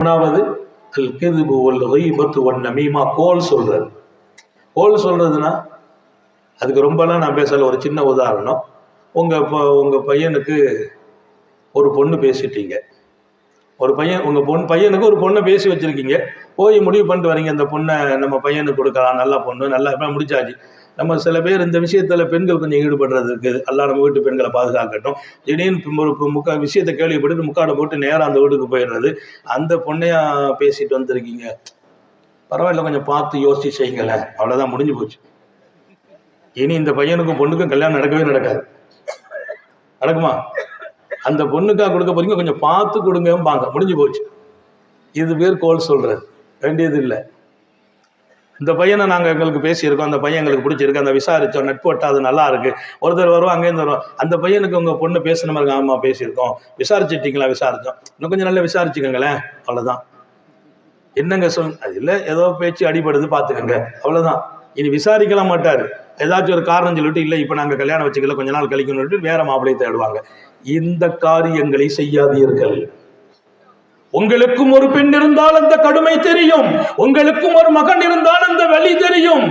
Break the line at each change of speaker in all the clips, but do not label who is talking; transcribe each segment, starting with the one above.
மூணாவது அல் கெதுபு ஒல் கைபத்து ஒன் நமீமா கோல் சொல்றது. கோல் சொல்றதுன்னா அதுக்கு ரொம்பலாம் நான் பேசல ஒரு சின்ன உதாரணம். உங்கள் ப- உங்கள் பையனுக்கு ஒரு பொண்ணு பேசிட்டீங்க. ஒரு பையன் உங்கள் பொண்ணு பையனுக்கு ஒரு பொண்ணை பேசி வச்சுருக்கீங்க. போய் முடிவு பண்ணிட்டு வரீங்க. அந்த பொண்ணை நம்ம பையனுக்கு கொடுக்கலாம். நல்ல பொண்ணு நல்லா முடிச்சாச்சு. நம்ம சில பேர் இந்த விஷயத்தில் பெண்கள் கொஞ்சம் ஈடுபடுறது இருக்குது. அல்லா நம்ம வீட்டு பெண்களை பாதுகாக்கட்டும். திடீர்னு ஒரு முக்கா விஷயத்தை கேள்விப்பட்டு முக்காடை போட்டு நேராக அந்த வீட்டுக்கு போயிடுறது. அந்த பொண்ணையா பேசிட்டு வந்திருக்கீங்க. பரவாயில்ல கொஞ்சம் பார்த்து யோசிச்சு செய்யுங்களேன். அவ்வளோதான் முடிஞ்சு போச்சு. இனி இந்த பையனுக்கும் பொண்ணுக்கும் கல்யாணம் நடக்கவே நடக்காது. நடக்குமா? அந்த பொண்ணுக்காக கொடுக்க போறீங்க கொஞ்சம் பார்த்து கொடுங்கம்பாங்க. முடிஞ்சு போச்சு. இது பேர் கோல் சொல்றது. வேண்டியது இல்லை. இந்த பையனை நாங்கள் எங்களுக்கு பேசியிருக்கோம் அந்த பையன் எங்களுக்கு பிடிச்சிருக்கு அந்த விசாரித்தோம் நட்போட்டா அது நல்லா இருக்கு. ஒருத்தர் வருவோம் அங்கேருந்து வருவோம் அந்த பையனுக்கு உங்கள் பொண்ணு பேசின மாதிரி ஆமா பேசியிருக்கோம். விசாரிச்சிட்டிங்களா விசாரித்தோம் இன்னும் கொஞ்சம் நல்லா விசாரிச்சுக்கோங்களேன். அவ்வளோதான் என்னங்க சொல் அது இல்லை ஏதோ பேச்சு அடிபடுது பார்த்துக்கோங்க அவ்வளோதான் இனி விசாரிக்கலாம் மாட்டார். ஏதாச்சும் ஒரு காரணம் சொல்லிட்டு இல்லை இப்போ நாங்கள் கல்யாணம் வச்சுக்கல கொஞ்ச நாள் கழிக்கணும்னு சொல்லிட்டு வேற தேடுவாங்க. இந்த காரியங்களை செய்யாதீர்கள். உங்களுக்கும் ஒரு பெண் இருந்தால் அந்த கடுமை தெரியும். உங்களுக்கும் ஒரு மகன் இருந்தால் அந்த வலி தெரியும்.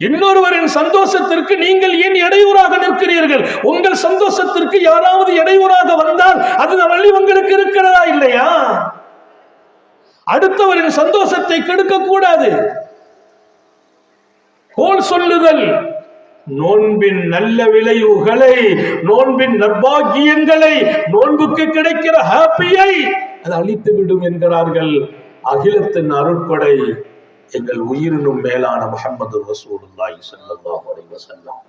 இன்னொருவரின் சந்தோஷத்திற்கு நீங்கள் ஏன் இடையூறாக நிற்கிறீர்கள்? உங்கள் சந்தோஷத்திற்கு யாராவது இடையூறாக வந்தால் அது வழி உங்களுக்கு இருக்கிறதா இல்லையா? அடுத்தவரின் சந்தோஷத்தை கெடுக்க கூடாது கோல் சொல்லுதல். நோன்பின் நல்ல விளைவுகளை நோன்பின் நற்பாக்கியங்களை நோன்புக்கு கிடைக்கிற ஹாப்பியை அது அழித்து விடும் என்கிறார்கள். அகிலத்தின் அருட்படை எங்கள் உயிரினும் மேலான முகமது ரசூலுல்லாஹி ஸல்லல்லாஹு அலைஹி வஸல்லம்.